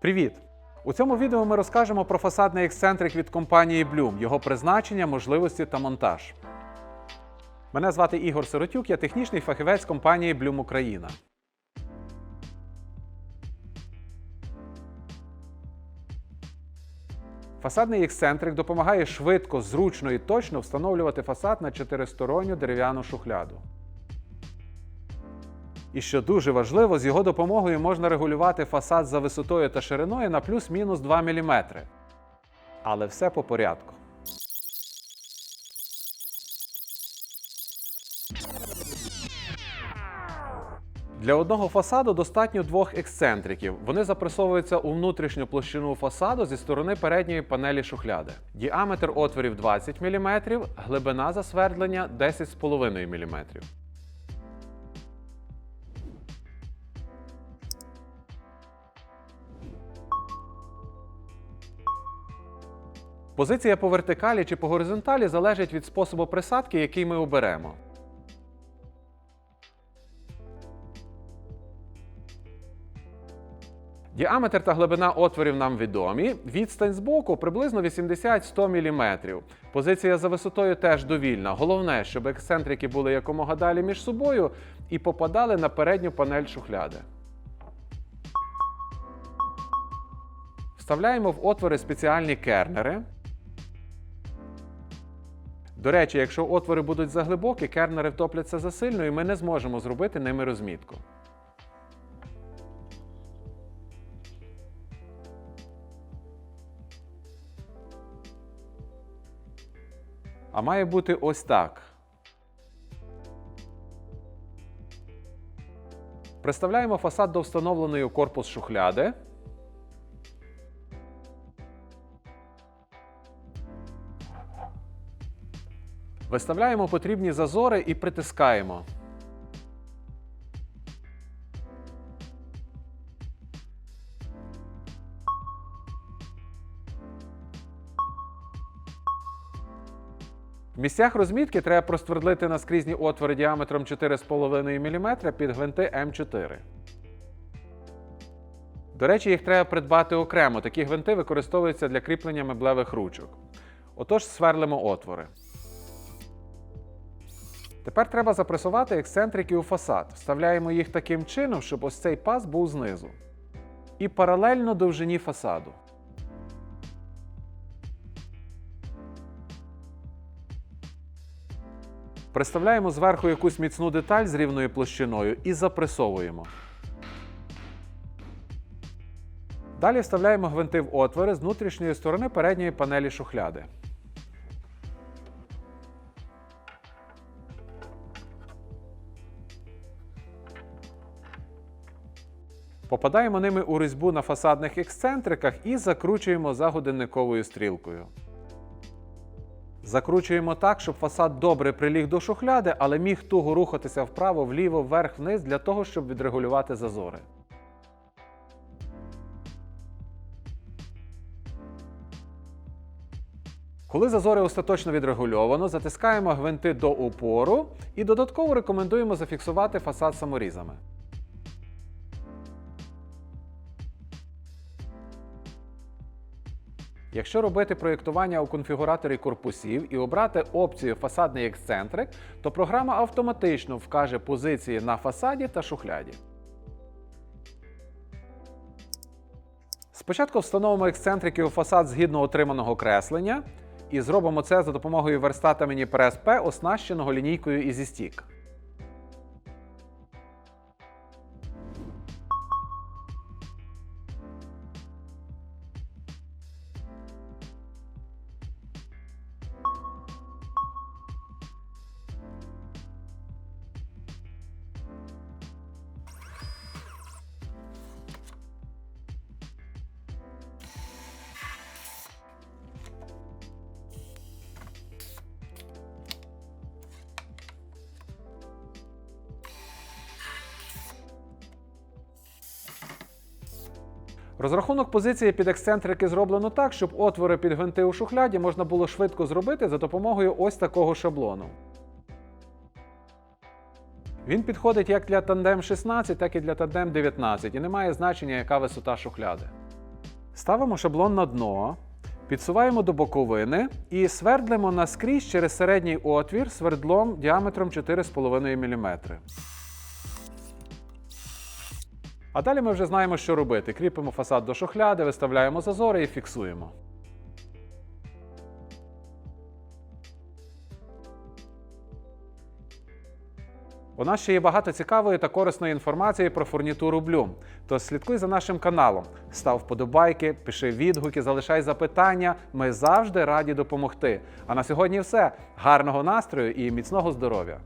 Привіт! У цьому відео ми розкажемо про фасадний ексцентрик від компанії Bloom, його призначення, можливості та монтаж. Мене звати Ігор Сиротюк, я технічний фахівець компанії Bloom Україна. Фасадний ексцентрик допомагає швидко, зручно і точно встановлювати фасад на чотиристоронню дерев'яну шухляду. І що дуже важливо, з його допомогою можна регулювати фасад за висотою та шириною на плюс-мінус 2 мм. Але все по порядку. Для одного фасаду достатньо двох ексцентриків. Вони запресовуються у внутрішню площину фасаду зі сторони передньої панелі шухляди. Діаметр отворів 20 мм, глибина засвердлення 10,5 мм. Позиція по вертикалі чи по горизонталі залежить від способу присадки, який ми оберемо. Діаметр та глибина отворів нам відомі. Відстань з боку приблизно 80-100 мм. Позиція за висотою теж довільна. Головне, щоб ексцентрики були якомога далі між собою і попадали на передню панель шухляди. Вставляємо в отвори спеціальні кернери. До речі, якщо отвори будуть заглибокі, кернери втопляться засильно і ми не зможемо зробити ними розмітку. А має бути ось так. Представляємо фасад до встановленої у корпус шухляди. Виставляємо потрібні зазори і притискаємо. В місцях розмітки треба проствердлити наскрізні отвори діаметром 4,5 мм під гвинти М4. До речі, їх треба придбати окремо. Такі гвинти використовуються для кріплення меблевих ручок. Отож, сверлимо отвори. Тепер треба запресувати ексцентрики у фасад. Вставляємо їх таким чином, щоб ось цей паз був знизу. І паралельно довжині фасаду. Приставляємо зверху якусь міцну деталь з рівною площиною і запресовуємо. Далі вставляємо гвинти в отвори з внутрішньої сторони передньої панелі шухляди. Попадаємо ними у різьбу на фасадних ексцентриках і закручуємо за годинниковою стрілкою. Закручуємо так, щоб фасад добре приліг до шухляди, але міг туго рухатися вправо, вліво, вверх, вниз для того, щоб відрегулювати зазори. Коли зазори остаточно відрегульовано, затискаємо гвинти до упору і додатково рекомендуємо зафіксувати фасад саморізами. Якщо робити проєктування у конфігураторі корпусів і обрати опцію фасадний ексцентрик, то програма автоматично вкаже позиції на фасаді та шухляді. Спочатку встановимо ексцентрики у фасад згідно отриманого креслення і зробимо це за допомогою верстата Mini Press оснащеного лінійкою EasyStick. Розрахунок позиції під ексцентрики зроблено так, щоб отвори під гвинти у шухляді можна було швидко зробити за допомогою ось такого шаблону. Він підходить як для тандем 16, так і для тандем 19 і не має значення, яка висота шухляди. Ставимо шаблон на дно, підсуваємо до боковини і свердлимо наскрізь через середній отвір свердлом діаметром 4,5 мм. А далі ми вже знаємо, що робити. Кріпимо фасад до шухляди, виставляємо зазори і фіксуємо. У нас ще є багато цікавої та корисної інформації про фурнітуру Bloom. Тож слідкуй за нашим каналом, став вподобайки, пиши відгуки, залишай запитання. Ми завжди раді допомогти. А на сьогодні все. Гарного настрою і міцного здоров'я!